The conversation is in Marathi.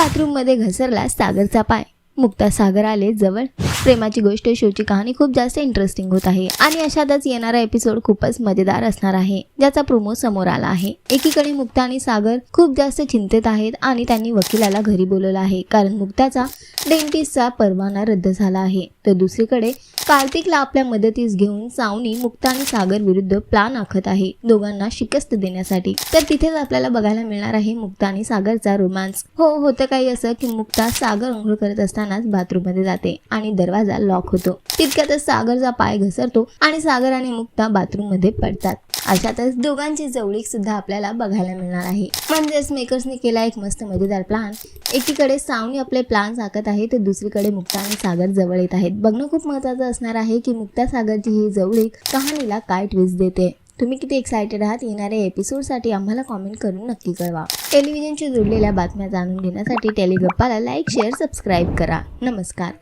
बाथरूममध्ये घसरला सागरचा पाय. मुक्ता सागर आले जवळ. प्रेमाची गोष्ट शोची कहाणी खूप जास्त इंटरेस्टिंग होत आहे. आणि अशातच येणारा एपिसोड खूपच मजेदार असणार आहे ज्याचा प्रोमो समोर आला आहे. एकीकडे मुक्ता आणि सागर खूप जास्त चिंतेत आहेत आणि त्यांनी वकिलाला घरी बोलवलं आहे कारण मुक्ताचा डेंटिस्टचा परवाना रद्द झाला आहे. तर दुसरीकडे कार्तिकला आपल्या मदतीस घेऊन सावनी मुक्ता आणि सागर विरुद्ध प्लान आखत आहे दोघांना शिकस्त देण्यासाठी. तर तिथेच आपल्याला बघायला मिळणार आहे मुक्ता आणि सागरचा रोमांस हो होतं काही असं की मुक्ता सागर अंघोळ करत असतानाच बाथरूममध्ये जाते आणि दर दरवाजा लॉक होतो. तितक्यातच सागरचा पाय घसरतो आणि सागर आणि मुक्ता बाथरूममध्ये पडतात. अशातच दोघांची जवळीक सुद्धा आपल्याला बघायला मिळणार आहे. म्हणजेच मेकर्सने केला एक मस्त मजेदार प्लान एकीकडे सावनी आपले प्लान आखत आहे तर दुसरीकडे मुक्ता आणि सागर जवळ येत आहेत. बघणं खूप महत्वाचं असणार आहे की मुक्ता सागरची ही जवळीक कहाणीला काय ट्विस्ट देते. तुम्ही किती एक्सायटेड आहात? येणाऱ्या एपिसोडसाठी आम्हाला कॉमेंट करून नक्की कळवा. टेलिव्हिजनशी जुडलेल्या बातम्या जाणून घेण्यासाठी टेलिगप्पाला लाईक शेअर सबस्क्राईब करा. नमस्कार.